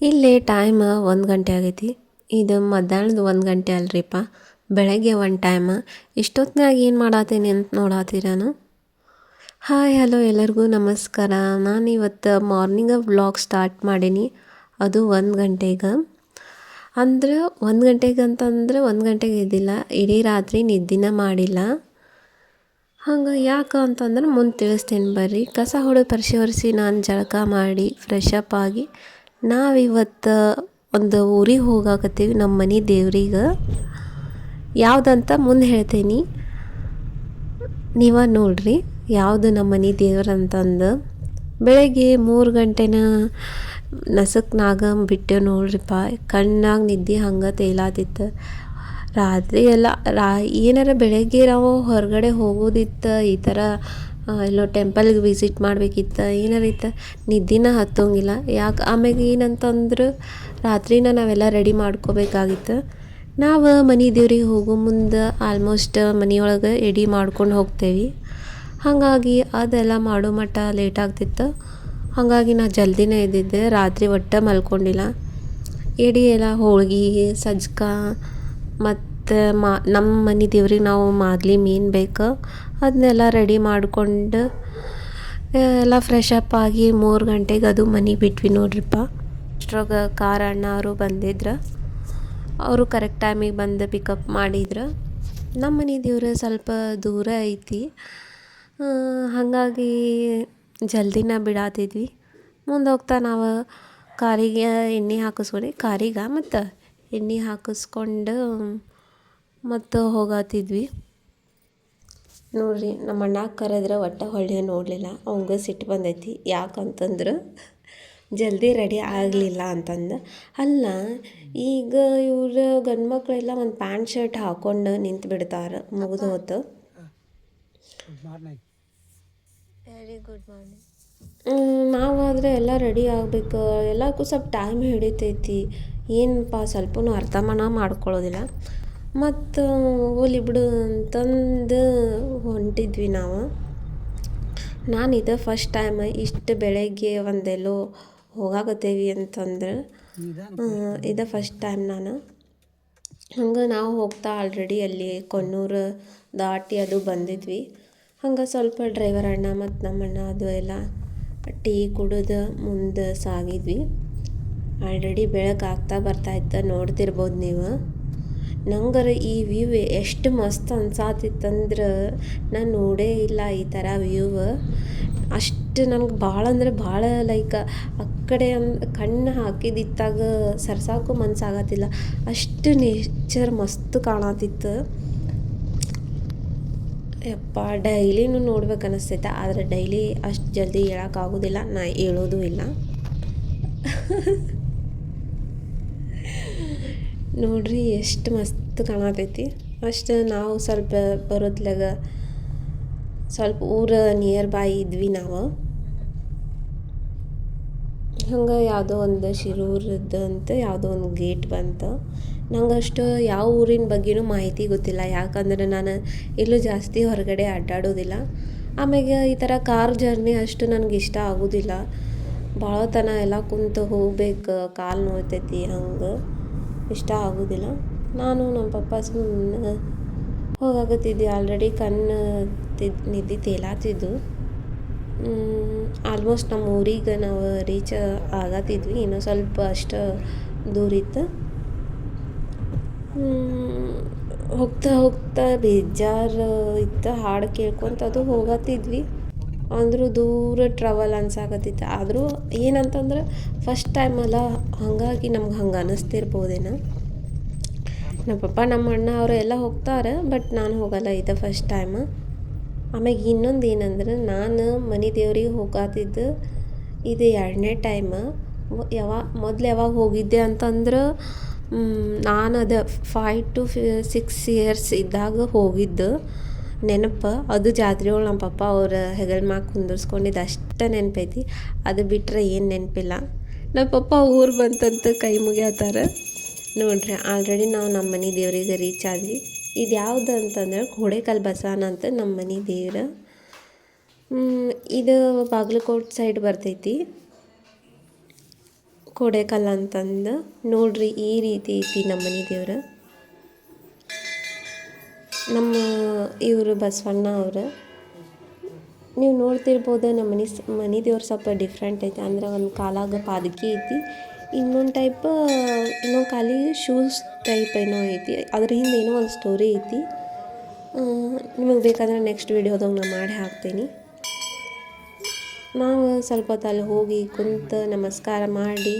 ಇಲ್ಲಿ ಟೈಮ್ ಒಂದು ಗಂಟೆ ಆಗೈತಿ. ಇದು ಮಧ್ಯಾಹ್ನದ ಒಂದು ಗಂಟೆ ಅಲ್ರಿಪ್ಪ. ಬೆಳಗ್ಗೆ ಒಂದು ಟೈಮ್ ಇಷ್ಟೊತ್ತಿನಾಗ ಏನು ಮಾಡತ್ತೀನಿ ಅಂತ ನೋಡತ್ತೀರಾನು ಹಾಯ್ ಹಲೋ ಎಲ್ಲರಿಗೂ ನಮಸ್ಕಾರ. ನಾನು ಇವತ್ತು ಮಾರ್ನಿಂಗ ವ್ಲಾಗ್ ಸ್ಟಾರ್ಟ್ ಮಾಡೀನಿ. ಅದು ಒಂದು ಗಂಟೆಗೆ. ಅಂದ್ರೆ ಒಂದು ಗಂಟೆಗೆ ಅಂತಂದ್ರೆ ಒಂದು ಗಂಟೆಗೆ ಇದ್ದಿಲ್ಲ. ಇಡೀ ರಾತ್ರಿ ನಿದ್ದಿನ ಮಾಡಿಲ್ಲ. ಹಂಗೆ ಯಾಕೆ ಅಂತಂದ್ರೆ ಮುಂದೆ ತಿಳಿಸ್ತೀನಿ ಬರ್ರಿ. ಕಸ ಹೊಡೆದು ಪರಿಸಿ ನಾನು ಜಳಕ ಮಾಡಿ ಫ್ರೆಶ್ ಅಪ್ ಆಗಿ ನಾವಿವತ್ತು ಒಂದು ಊರಿಗೆ ಹೋಗಾಕತ್ತೀವಿ, ನಮ್ಮ ಮನೆ ದೇವ್ರಿಗೆ. ಯಾವುದಂತ ಮುಂದೆ ಹೇಳ್ತೀನಿ. ನೀವ ನೋಡ್ರಿ, ಯಾವುದು ನಮ್ಮ ಮನೆ ದೇವ್ರಂತಂದು. ಬೆಳಗ್ಗೆ ಮೂರು ಗಂಟೆನ ನಸಕ್ನಾಗ ಬಿಟ್ಟೆ ನೋಡ್ರಿಪ್ಪ ಕಣ್ಣಾಗ ನಿದ್ದೆ ಹಂಗೆ ತೇಲಾತಿತ್ತು. ರಾತ್ರಿ ಎಲ್ಲ, ರಾ, ಏನಾರ ಬೆಳಗ್ಗೆ ನಾವು ಹೊರಗಡೆ ಹೋಗೋದಿತ್ತು, ಈ ಥರ ಎಲ್ಲೋ ಟೆಂಪಲ್ಗೆ ವಿಸಿಟ್ ಮಾಡಬೇಕಿತ್ತು, ಏನಾರ ಇತ್ತು? ನಿದ್ದಿನ ಹತ್ತೋಂಗಿಲ್ಲ. ಯಾಕೆ, ಆಮ್ಯಾಗ ಏನಂತಂದ್ರೆ ರಾತ್ರಿನ ನಾವೆಲ್ಲ ರೆಡಿ ಮಾಡ್ಕೋಬೇಕಾಗಿತ್ತು. ನಾವು ಮನೆ ದೇವ್ರಿಗೆ ಹೋಗೋ ಮುಂದೆ ಆಲ್ಮೋಸ್ಟ್ ಮನೆಯೊಳಗೆ ರೆಡಿ ಮಾಡ್ಕೊಂಡು ಹೋಗ್ತೇವೆ. ಹಾಗಾಗಿ ಅದೆಲ್ಲ ಮಾಡೋ ಮಟ್ಟ ಲೇಟ್ ಆಗ್ತಿತ್ತು. ಹಾಗಾಗಿ ನಾ ಜಲ್ದಿನೇ ಇದ್ದಿದ್ದೆ ರಾತ್ರಿ ಒಟ್ಟು ಮಲ್ಕೊಂಡಿಲ್ಲ. ಎಡಿ ಎಲ್ಲ ಹೋಳ್ಗೆ, ಸಜ್ಕ ಮತ್ತು ಮಾ ನಮ್ಮ ಮನೆ ದೇವ್ರಿಗೆ ನಾವು ಮಾದ್ಲಿ ಮೀನು ಬೇಕು. ಅದನ್ನೆಲ್ಲ ರೆಡಿ ಮಾಡಿಕೊಂಡು ಎಲ್ಲ ಫ್ರೆಶ್ ಅಪ್ ಆಗಿ ಮೂರು ಗಂಟೆಗೆ ಅದು ಮನೆ ಬಿಟ್ವಿ ನೋಡ್ರಿಪ್ಪ. ಅಷ್ಟ್ರಾಗ ಕಾರ್ ಅಣ್ಣ ಅವರು ಬಂದಿದ್ರು. ಅವರು ಕರೆಕ್ಟ್ ಟೈಮಿಗೆ ಬಂದು ಪಿಕಪ್ ಮಾಡಿದ್ರು. ನಮ್ಮ ಮನೆ ದೇವ್ರು ಸ್ವಲ್ಪ ದೂರ ಐತಿ. ಹಾಗಾಗಿ ಜಲ್ದಿನ ಬಿಡಾತಿದ್ವಿ. ಮುಂದೆ ಹೋಗ್ತಾ ನಾವು ಕಾರಿಗೆ ಎಣ್ಣೆ ಹಾಕಿಸ್ಕೊಂಡು, ಕಾರಿಗೆ ಮತ್ತು ಎಣ್ಣೆ ಹಾಕಿಸ್ಕೊಂಡು ಮತ್ತು ಹೋಗಾತಿದ್ವಿ. ನೋಡ್ರಿ ನಮ್ಮ ಅಣ್ಣ ಕರೆದ್ರೆ ಒಟ್ಟು ಹೊಳ್ಳಿ ನೋಡಲಿಲ್ಲ. ಅವಂಗೆ ಸಿಟ್ಟು ಬಂದೈತಿ. ಯಾಕಂತಂದ್ರೆ ಜಲ್ದಿ ರೆಡಿ ಆಗಲಿಲ್ಲ ಅಂತಂದು. ಅಲ್ಲ ಈಗ ಇವ್ರು ಗಂಡು ಮಕ್ಕಳೆಲ್ಲ ಒಂದು ಪ್ಯಾಂಟ್ ಶರ್ಟ್ ಹಾಕ್ಕೊಂಡು ನಿಂತು ಬಿಡ್ತಾರೆ. ಮುಗಿದು ಹೊತ್ತು. ವೆರಿ ಗುಡ್ ಮಾರ್ನಿಂಗ್ ನಾವಾದರೆ ಎಲ್ಲ ರೆಡಿ ಆಗಬೇಕು. ಎಲ್ಲಕ್ಕೂ ಸ್ವಲ್ಪ ಟೈಮ್ ಹಿಡಿತೈತಿ. ಏನಪ್ಪ ಸ್ವಲ್ಪನೂ ಅರ್ಥ ಮನ ಮಾಡ್ಕೊಳ್ಳೋದಿಲ್ಲ ಮತ್ತು ಹೋಗ್ಲಿ ಬಿಡು ಅಂತಂದು ಹೊಂಟಿದ್ವಿ ನಾವು. ನಾನು ಇದು ಫಸ್ಟ್ ಟೈಮ್ ಇಷ್ಟು ಬೆಳಗ್ಗೆ ಒಂದೆಲ್ಲೋ ಹೋಗಾಕತ್ತೇವಿ ಅಂತಂದ್ರೆ ಇದು ಫಸ್ಟ್ ಟೈಮ್ ನಾನು. ಹಂಗೆ ನಾವು ಹೋಗ್ತಾ ಆಲ್ರೆಡಿ ಅಲ್ಲಿ ಕೊಣ್ಣೂರು ದಾಟಿ ಅದು ಬಂದಿದ್ವಿ. ಹಂಗೆ ಸ್ವಲ್ಪ ಡ್ರೈವರ್ ಅಣ್ಣ ಮತ್ತು ನಮ್ಮಣ್ಣ ಅದು ಎಲ್ಲ ಟೀ ಕುಡಿದು ಮುಂದೆ ಸಾಗಿದ್ವಿ. ಆಲ್ರೆಡಿ ಬೆಳಕಾಗ್ತಾ ಬರ್ತಾಯಿತ್ತು ನೋಡ್ತಿರ್ಬೋದು ನೀವು. ನಂಗರ ಈ ವ್ಯೂವ್ ಎಷ್ಟು ಮಸ್ತ್ ಅನ್ಸಾತಿತ್ತಂದ್ರೆ ನಾನು ನೋಡೇ ಇಲ್ಲ ಈ ಥರ ವ್ಯೂವ್. ಅಷ್ಟು ನನಗೆ ಭಾಳ ಅಂದ್ರೆ ಭಾಳ ಲೈಕ್ ಆ ಕಡೆ ಕಣ್ಣು ಹಾಕಿದಿತ್ತಾಗ ಸರ್ಸಾಕು ಮನ್ಸಾಗತ್ತಿಲ್ಲ. ಅಷ್ಟು ನೇಚರ್ ಮಸ್ತ್ ಕಾಣತಿತ್ತು. ಯಪ್ಪ, ಡೈಲಿನೂ ನೋಡ್ಬೇಕು ಅನಿಸ್ತೈತೆ, ಆದರೆ ಡೈಲಿ ಅಷ್ಟು ಜಲ್ದಿ ಹೇಳೋಕ್ಕಾಗೋದಿಲ್ಲ ನಾ ಹೇಳೋದು ಇಲ್ಲ. ನೋಡ್ರಿ ಎಷ್ಟು ಮಸ್ತ್ ಕಾಣತೈತಿ. ಅಷ್ಟು ನಾವು ಸ್ವಲ್ಪ ಬರೋದ್ಲಾಗ ಸ್ವಲ್ಪ ಊರ ನಿಯರ್ ಬೈ ಇದ್ವಿ ನಾವು. ಹಂಗೆ ಯಾವುದೋ ಒಂದು ಶಿರೂರದ್ದು ಅಂತ ಯಾವುದೋ ಒಂದು ಗೇಟ್ ಬಂತು. ನಂಗೆ ಅಷ್ಟು ಯಾವ ಊರಿನ ಬಗ್ಗೆನೂ ಮಾಹಿತಿ ಗೊತ್ತಿಲ್ಲ. ಯಾಕಂದ್ರೆ ನಾನು ಎಲ್ಲೂ ಜಾಸ್ತಿ ಹೊರಗಡೆ ಅಡ್ಡಾಡೋದಿಲ್ಲ. ಆಮ್ಯಾಗೆ ಈ ಥರ ಕಾರ್ ಜರ್ನಿ ಅಷ್ಟು ನನಗೆ ಇಷ್ಟ ಆಗೋದಿಲ್ಲ. ಭಾಳ ತನ ಎಲ್ಲ ಕುಂತು ಹೋಗ್ಬೇಕು, ಕಾಲು ನೋಯ್ತೈತಿ ಹಂಗೆ. ಇಷ್ಟ ಆಗೋದಿಲ್ಲ. ನಾನು ನಮ್ಮ ಪಪ್ಪ ಸುಮ್ಮನೆ ಹೋಗಾಕತ್ತಿದ್ವಿ. ಆಲ್ರೆಡಿ ಕಣ್ಣು ತಿದ್ ನಿದ್ದೆ ತೇಲಾತಿದ್ದು. ಆಲ್ಮೋಸ್ಟ್ ನಮ್ಮ ಊರಿಗೆ ನಾವು ರೀಚ್ ಆಗತ್ತಿದ್ವಿ. ಇನ್ನೂ ಸ್ವಲ್ಪ ಅಷ್ಟು ದೂರ ಇತ್ತು. ಹೋಗ್ತಾ ಹೋಗ್ತಾ ಬೇಜಾರು ಇತ್ತು. ಹಾಡು ಕೇಳ್ಕೊತ ಅದು ಹೋಗತ್ತಿದ್ವಿ ಅಂದರೂ ದೂರ ಟ್ರಾವೆಲ್ ಅನ್ಸಾಕತ್ತಿತ್ತು. ಆದರೂ ಏನಂತಂದ್ರೆ ಫಸ್ಟ್ ಟೈಮ್ ಅಲ್ಲ, ಹಾಗಾಗಿ ನಮ್ಗೆ ಹಂಗೆ ಅನ್ನಿಸ್ತಿರ್ಬೋದೇನೋ ನಮ್ಮ ಪಪ್ಪ, ನಮ್ಮ ಅಣ್ಣ ಅವರು ಎಲ್ಲ ಹೋಗ್ತಾರೆ ಬಟ್ ನಾನು ಹೋಗಲ್ಲ ಇದು ಫಸ್ಟ್ ಟೈಮ್ ಆಮ್ಯಾಗ ಇನ್ನೊಂದು ಏನಂದ್ರೆ ನಾನು ಮನೆ ದೇವ್ರಿಗೆ ಹೋಗಾತಿದ್ದು ಇದು ಎರಡನೇ ಟೈಮ್ ಯಾವಾಗ ಮೊದಲು ಯಾವಾಗ ಹೋಗಿದ್ದೆ ಅಂತಂದ್ರೆ ನಾನು ಅದು ಫೈವ್ ಟು ಸಿಕ್ಸ್ ಇಯರ್ಸ್ ಇದ್ದಾಗ ಹೋಗಿದ್ದು. ನೆನಪು. ಅದು ಜಾತ್ರೆ ಒಳಗೆ ನಮ್ಮ ಪಪ್ಪ ಅವ್ರ ಹೆಗಲ್ ಮ್ಯಾಗ ಕುಂದರ್ಸ್ಕೊಂಡಿದ್ದು ಅಷ್ಟೇ ನೆನಪೈತಿ. ಅದು ಬಿಟ್ಟರೆ ಏನು ನೆನಪಿಲ್ಲ. ನಮ್ಮ ಪಪ್ಪ ಊರು ಬಂತಂತ ಕೈ ಮುಗಿಯತ್ತಾರ ನೋಡ್ರಿ ಆಲ್ರೆಡಿ ನಾವು ನಮ್ಮ ಮನೆ ದೇವ್ರಿಗೆ ರೀಚ್ ಆದ್ವಿ. ಇದು ಯಾವುದು ಅಂತಂದ್ರೆ ಘೋಡೆಕಲ್ ಬಸವನ ಅಂತ ನಮ್ಮ ಮನೆ ದೇವ್ರ. ಇದು ಬಾಗಲಕೋಟ್ ಸೈಡ್ ಬರ್ತೈತಿ. ಕೊಡೆಕಲ್ ಅಂತಂದು. ನೋಡ್ರಿ, ಈ ರೀತಿ ಐತಿ ನಮ್ಮ ಮನೆ ದೇವ್ರು. ನಮ್ಮ ಇವರು ಬಸವಣ್ಣ ಅವರು. ನೀವು ನೋಡ್ತಿರ್ಬೋದು ನಮ್ಮ ಮನೆ ಮನೆ ದೇವ್ರು ಸ್ವಲ್ಪ ಡಿಫ್ರೆಂಟ್ ಐತಿ. ಅಂದ್ರೆ ಒಂದು ಕಾಲಾಗ ಪಾದಕಿ ಐತಿ. ಇನ್ನೊಂದು ಟೈಪ್ ಇನ್ನೊಂದು ಕಾಲಿಗೆ ಶೂಸ್ ಟೈಪ್ ಏನೋ ಐತಿ. ಅದ್ರ ಹಿಂದೆ ಏನೋ ಒಂದು ಸ್ಟೋರಿ ಐತಿ. ನಿಮಗೆ ಬೇಕಾದ್ರೆ ನೆಕ್ಸ್ಟ್ ವೀಡಿಯೋದಾಗ ನಾನು ಮಾಡಿ ಹಾಕ್ತೀನಿ. ನಾವು ಸ್ವಲ್ಪ ಹೊತ್ತು ಅಲ್ಲಿ ಹೋಗಿ ಕುಂತು ನಮಸ್ಕಾರ ಮಾಡಿ.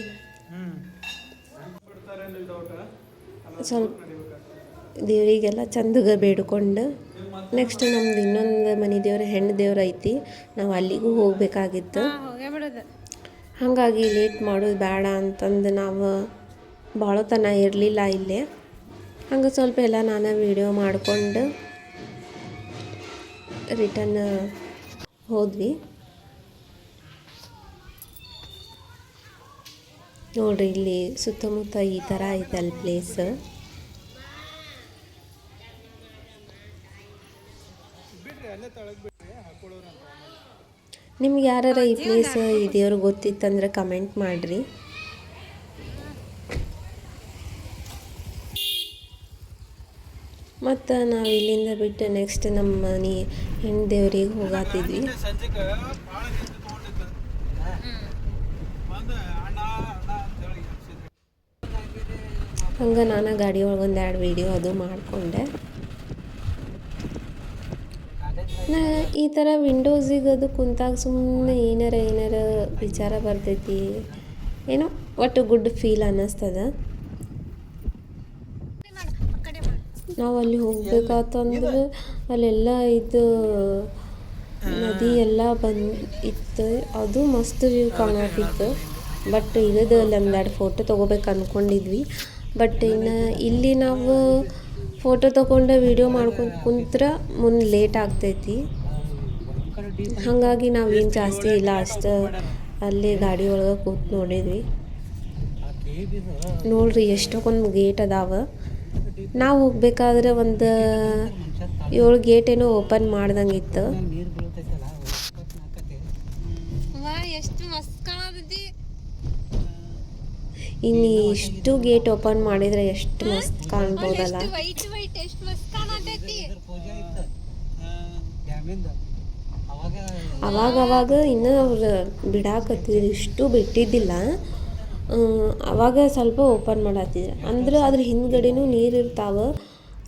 ಸ್ವಲ್ಪ ದೇವರಿಗೆಲ್ಲ ಚಂದಗ ಬೇಡ್ಕೊಂಡು ನೆಕ್ಸ್ಟ್ ನಮ್ದು ಇನ್ನೊಂದು ಮನೆ ದೇವ್ರ ಹೆಣ್ಣು ದೇವ್ರ ಐತಿ. ನಾವು ಅಲ್ಲಿಗೂ ಹೋಗಬೇಕಾಗಿತ್ತು. ಹಾಗಾಗಿ ಲೇಟ್ ಮಾಡೋದು ಬೇಡ ಅಂತಂದು ನಾವು ಭಾಳ ತನ ಇರಲಿಲ್ಲ ಇಲ್ಲೇ. ಹಂಗೆ ಸ್ವಲ್ಪ ಎಲ್ಲ ನಾನು ವೀಡಿಯೋ ಮಾಡಿಕೊಂಡು ರಿಟರ್ನ್ ಹೋದ್ವಿ. ನೋಡ್ರಿ ಇಲ್ಲಿ ಸುತ್ತಮುತ್ತ ಈ ಥರ ಐತಲ್ಲಿ ಅಲ್ಲಿ ಪ್ಲೇಸ್ ನಿಮ್ಗೆ ಯಾರ ಈ ಪ್ಲೇಸ್ ಈ ಗೊತ್ತಿತ್ತಂದ್ರೆ ಕಮೆಂಟ್ ಮಾಡಿರಿ ಮತ್ತು ನಾವು ಇಲ್ಲಿಂದ ಬಿಟ್ಟು ನೆಕ್ಸ್ಟ್ ನಮ್ಮ ಮನೆ ಹೆಣ್ಣು ದೇವ್ರಿಗೆ ಹೋಗಾತಿದ್ವಿ. ಹಂಗೆ ನಾನು ಗಾಡಿ ಒಳಗೆ ಎರಡು ವೀಡಿಯೋ ಅದು ಮಾಡಿಕೊಂಡೆ ನಾ ಈ ಥರ ವಿಂಡೋಸಿಗೆ ಅದು ಕುಂತಾಗ ಸುಮ್ಮನೆ ಏನಾರ ಏನಾರ ವಿಚಾರ ಬರ್ತೈತಿ. ಏನೋ ಒಟ್ಟು ಗುಡ್ ಫೀಲ್ ಅನ್ನಿಸ್ತದ. ನಾವು ಅಲ್ಲಿ ಹೋಗ್ಬೇಕಾತಂದ್ರೆ ಅಲ್ಲೆಲ್ಲ ಇದು ನದಿ ಎಲ್ಲ ಬಂದು ಇತ್ತು, ಅದು ಮಸ್ತ್ ವ್ಯೂ ಕಾಣತಿತ್ತು. ಬಟ್ ಇಲ್ಲದ ಅಲ್ಲಿ ಒಂದೆರಡು ಫೋಟೋ ತೊಗೋಬೇಕು ಅಂದ್ಕೊಂಡಿದ್ವಿ ಬಟ್ ಇನ್ನು ಇಲ್ಲಿ ನಾವು ಫೋಟೋ ತೊಗೊಂಡು ವೀಡಿಯೋ ಮಾಡ್ಕೊಂಡು ಕುಂತ್ರ ಮುಂದೆ ಲೇಟ್ ಆಗ್ತೈತಿ. ಹಾಗಾಗಿ ನಾವೇನು ಜಾಸ್ತಿ ಇಲ್ಲ, ಅಷ್ಟು ಅಲ್ಲಿ ಗಾಡಿ ಒಳಗೆ ಕೂತ್ ನೋಡಿದ್ವಿ. ನೋಡ್ರಿ ಎಷ್ಟೊಂದು ಗೇಟ್ ಅದಾವ. ನಾವು ಹೋಗ್ಬೇಕಾದ್ರೆ ಒಂದು ಏಳು ಗೇಟ್ ಏನೋ ಓಪನ್ ಮಾಡ್ದಂಗಿತ್ತು ವಾ ಇನ್ನು ಇಷ್ಟು ಗೇಟ್ ಓಪನ್ ಮಾಡಿದ್ರೆ ಎಷ್ಟು ಮಸ್ತ್ ಕಾಣ್ಬೋದಲ್ಲ. ಅವಾಗ ಅವಾಗ ಇನ್ನೂ ಅವ್ರು ಬಿಡಾಕತ್ತಿದ್ರು ಇಷ್ಟು ಬಿಟ್ಟಿದ್ದಿಲ್ಲ. ಅವಾಗ ಸ್ವಲ್ಪ ಓಪನ್ ಮಾಡತ್ತಿದ್ರು ಅಂದ್ರೆ ಅದ್ರ ಹಿಂದ್ಗಡೆನೂ ನೀರು ಇರ್ತಾವೆ.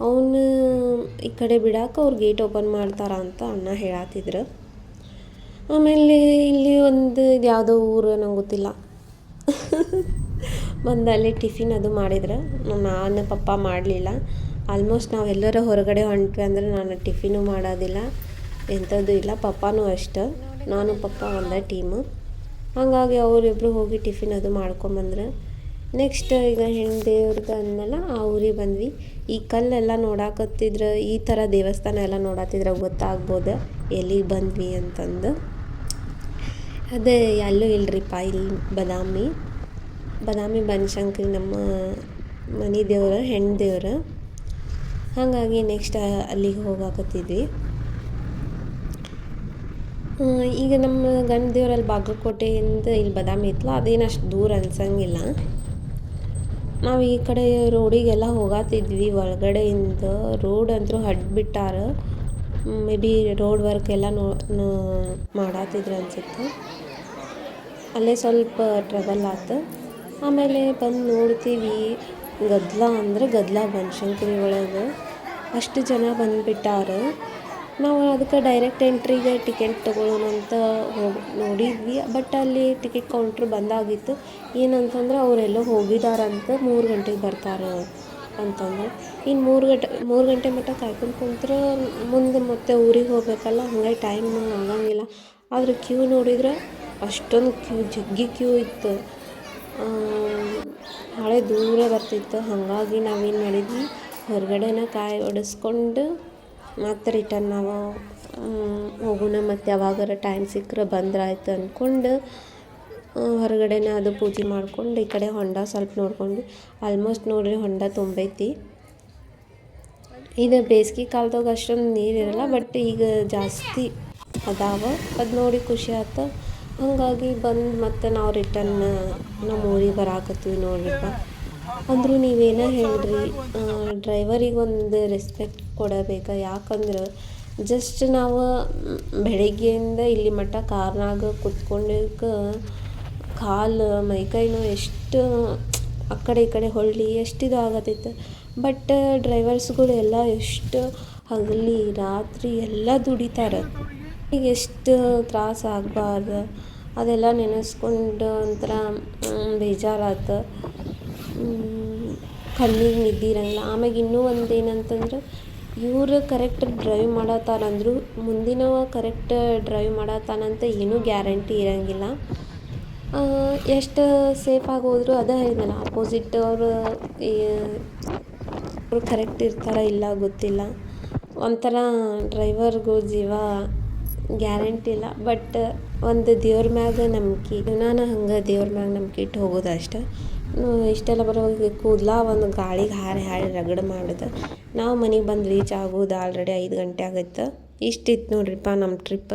ಅವನು ಈ ಕಡೆ ಬಿಡಾಕ ಅವ್ರು ಗೇಟ್ ಓಪನ್ ಮಾಡ್ತಾರ ಅಂತ ಅಣ್ಣ ಹೇಳತ್ತಿದ್ರು ಆಮೇಲೆ ಇಲ್ಲಿ ಒಂದು ಇದು ಯಾವುದೋ ಊರು ನಂಗೆ ಗೊತ್ತಿಲ್ಲ. ಬಂದು ಅಲ್ಲಿ ಟಿಫಿನ್ ಅದು ಮಾಡಿದ್ರೆ ನಾನು ಪಪ್ಪ ಮಾಡಲಿಲ್ಲ. ಆಲ್ಮೋಸ್ಟ್ ನಾವು ಎಲ್ಲರ ಹೊರಗಡೆ ಹೊಂಟ್ವಿ ಅಂದ್ರೆ ನಾನು ಟಿಫಿನು ಮಾಡೋದಿಲ್ಲ, ಎಂಥದ್ದು ಇಲ್ಲ, ಪಪ್ಪನೂ ಅಷ್ಟೆ. ನಾನು ಪಪ್ಪ, ಒಂದೇ ಟೀಮು ಹಾಗಾಗಿ ಅವರಿಬ್ಬರು ಹೋಗಿ ಟಿಫಿನ್ ಅದು ಮಾಡ್ಕೊಂಬಂದ್ರೆ ನೆಕ್ಸ್ಟ್ ಈಗ ಹೆಣ್ಣು ಅಂದಲ್ಲ ಆ ಊರಿಗೆ ಬಂದ್ವಿ. ಈ ಕಲ್ಲೆಲ್ಲ ನೋಡಾಕತ್ತಿದ್ರೆ, ಈ ಥರ ದೇವಸ್ಥಾನ ಎಲ್ಲ ನೋಡತ್ತಿದ್ರೆ ಗೊತ್ತಾಗ್ಬೋದು, ಎಲ್ಲಿಗೆ ಬಂದ್ವಿ ಅಂತಂದು. ಅದೇ ಎಲ್ಲೂ ಇಲ್ರಿಪ್ಪ, ಇಲ್ಲಿ ಬದಾಮಿ. ಬದಾಮಿ ಬನಶಂಕರಿ ನಮ್ಮ ಮನೆ ದೇವ್ರ ಹೆಣ್ಣು ದೇವ್ರ. ಹಾಗಾಗಿ ನೆಕ್ಸ್ಟ್ ಅಲ್ಲಿಗೆ ಹೋಗಾಕತ್ತಿದ್ವಿ. ಈಗ ನಮ್ಮ ಗಂಡ ದೇವ್ರಲ್ಲಿ ಬಾಗಲಕೋಟೆಯಿಂದ ಇಲ್ಲಿ ಬದಾಮಿ ಇತ್ತು ಅದೇನು ಅಷ್ಟು ದೂರ ಅನ್ಸಂಗಿಲ್ಲ. ನಾವು ಈ ಕಡೆ ರೋಡಿಗೆಲ್ಲ ಹೋಗಾತಿದ್ವಿ, ಒಳಗಡೆಯಿಂದ ರೋಡ್ ಅಂತೂ ಹಡ್ಬಿಟ್ಟಾರ ಮೇ ಬಿ ರೋಡ್ ವರ್ಕ್ ಎಲ್ಲ ನೋ, ಮಾಡಾತಿದ್ರು ಅನ್ಸುತ್ತೆ. ಅಲ್ಲೇ ಸ್ವಲ್ಪ ಟ್ರಬಲ್ ಆತು. ಆಮೇಲೆ ಬಂದು ನೋಡ್ತೀವಿ ಗದ್ದಲ ಅಂದ್ರೆ ಗದ್ದಲ ಬನಶಂಕರಿ ಒಳಗೆ. ಅಷ್ಟು ಜನ ಬಂದುಬಿಟ್ಟಾರ. ನಾವು ಅದಕ್ಕೆ ಡೈರೆಕ್ಟ್ ಎಂಟ್ರಿಗೆ ಟಿಕೆಟ್ ತೊಗೊಳ್ಳೋಣ ಅಂತ ಹೋಗಿ, ನೋಡಿದ್ವಿ. ಬಟ್ ಅಲ್ಲಿ ಟಿಕೆಟ್ ಕೌಂಟ್ರ್ ಬಂದಾಗಿತ್ತು. ಏನಂತಂದ್ರೆ ಅವರೆಲ್ಲೋ ಹೋಗಿದಾರಂತ ಮೂರು ಗಂಟೆಗೆ ಬರ್ತಾರೆ ಅಂತಂದ್ರೆ. ಇನ್ನು ಮೂರು ಗಂಟೆ ಮೂರು ಗಂಟೆ ಮಟ್ಟ ಕಾಯ್ಕೊಂಡು ಕುಂತ್ರೆ ಮುಂದೆ ಮತ್ತೆ ಊರಿಗೆ ಹೋಗ್ಬೇಕಲ್ಲ ಹಂಗೆ ಟೈಮ್ ಆಗಂಗಿಲ್ಲ. ಆದ್ರೆ ಕ್ಯೂ ನೋಡಿದ್ರೆ ಅಷ್ಟೊಂದು ಕ್ಯೂ ಜಗ್ಗಿ ಕ್ಯೂ ಇತ್ತು. ಹಳೆ ದೂರ ಬರ್ತಿತ್ತು. ಹಾಗಾಗಿ ನಾವೇನು ಮಾಡಿದ್ವಿ? ಹೊರಗಡೆನ ಕಾಯಿ ಒಡಿಸ್ಕೊಂಡು ಮತ್ತೆ ರಿಟರ್ನ್ ನಾವು ಹೋಗೋಣ ಮತ್ತು ಯಾವಾಗಾರ ಟೈಮ್ ಸಿಕ್ಕರೆ ಬಂದ್ರಾಯ್ತು ಅಂದ್ಕೊಂಡು ಹೊರಗಡೆನ ಅದು ಪೂಜೆ ಮಾಡ್ಕೊಂಡು ಈ ಕಡೆ ಹೊಂಡ ಸ್ವಲ್ಪ ನೋಡ್ಕೊಂಡು ಆಲ್ಮೋಸ್ಟ್ ನೋಡ್ರಿ ಹೊಂಡ ತುಂಬೈತಿ. ಇದು ಬೇಸಿಗೆ ಕಾಲದಾಗ ಅಷ್ಟೊಂದು ನೀರಿರಲ್ಲ ಬಟ್ ಈಗ ಜಾಸ್ತಿ ಅದಾವ. ಅದು ನೋಡಿ ಖುಷಿ ಆಯ್ತು ಹಾಗಾಗಿ ಬಂದು ಮತ್ತೆ ನಾವು ರಿಟರ್ನ್ ನಮ್ಮ ಊರಿಗೆ ಬರಾಕತ್ತೀವಿ ನೋಡ್ರಿಪ್ಪ ಅಂದರೂ ನೀವೇನ ಹೇಳ್ರಿ ಡ್ರೈವರಿಗೆ ಒಂದು ರೆಸ್ಪೆಕ್ಟ್ ಕೊಡಬೇಕು. ಯಾಕಂದ್ರೆ ಜಸ್ಟ್ ನಾವು ಬೆಳಗ್ಗೆಯಿಂದ ಇಲ್ಲಿ ಮಟ್ಟ ಕಾರ್ನಾಗ ಕುತ್ಕೊಂಡಿದ್ದಕ್ಕೆ ಕಾಲು ಮೈಕೈನೂ ಎಷ್ಟು, ಆ ಕಡೆ ಈ ಕಡೆ ಹೊಳ್ಳಿ ಎಷ್ಟು ಇದು ಆಗತ್ತಿತ್ತು ಬಟ್ ಡ್ರೈವರ್ಸ್ಗಳು ಎಲ್ಲ ಎಷ್ಟು ಹಗಲಿ, ರಾತ್ರಿ ಎಲ್ಲ ದುಡಿತಾರೆ. ಈಗ ಎಷ್ಟು ತ್ರಾಸ ಆಗಬಾರ್ದು. ಅದೆಲ್ಲ ನೆನೆಸ್ಕೊಂಡು ಒಂಥರ ಬೇಜಾರಾತು. ಕಣ್ಣಿಗೆ ನಿದ್ದೆ ಇರಂಗಿಲ್ಲ ಆಮ್ಯಾಗ ಇನ್ನೂ ಒಂದು ಏನಂತಂದ್ರೆ ಇವರು ಕರೆಕ್ಟ್ ಡ್ರೈವ್ ಮಾಡತ್ತಾರಂದ್ರು ಮುಂದಿನವ ಕರೆಕ್ಟ್ ಡ್ರೈವ್ ಮಾಡತ್ತಾನಂತ ಏನೂ ಗ್ಯಾರಂಟಿ ಇರಂಗಿಲ್ಲ. ಎಷ್ಟು ಸೇಫಾಗಿ ಹೋದ್ರು ಅದೇ ಹೇಳಿದ್ನಲ್ಲ ಅಪೋಸಿಟ್ ಅವರು ಅವರು ಕರೆಕ್ಟ್ ಇರ್ತಾರ ಇಲ್ಲ ಗೊತ್ತಿಲ್ಲ. ಒಂಥರ ಡ್ರೈವರ್ಗೂ ಜೀವ ಗ್ಯಾರಂಟಿ ಇಲ್ಲ. ಬಟ್ ಒಂದು ದೇವ್ರ ಮ್ಯಾಗ ನಂಬಿಕೆ ನಾನು ಹಂಗೆ ದೇವ್ರ ಮ್ಯಾಗ ನಂಬಿಕೆ ಇಟ್ಟು ಹೋಗೋದು ಅಷ್ಟೆ. ಇಷ್ಟೆಲ್ಲ ಬರೋ ಕೂದಲ ಒಂದು ಗಾಳಿಗೆ ಹಾರಿ ಹಾರಿ ರಗಡ್ ಮಾಡಿದೆ. ನಾವು ಮನೆಗೆ ಬಂದು ರೀಚ್ ಆಗೋದು ಆಲ್ರೆಡಿ ಐದು ಗಂಟೆ ಆಗೈತೆ ಇಷ್ಟಿತ್ತು ನೋಡ್ರಿಪ್ಪ ನಮ್ಮ ಟ್ರಿಪ್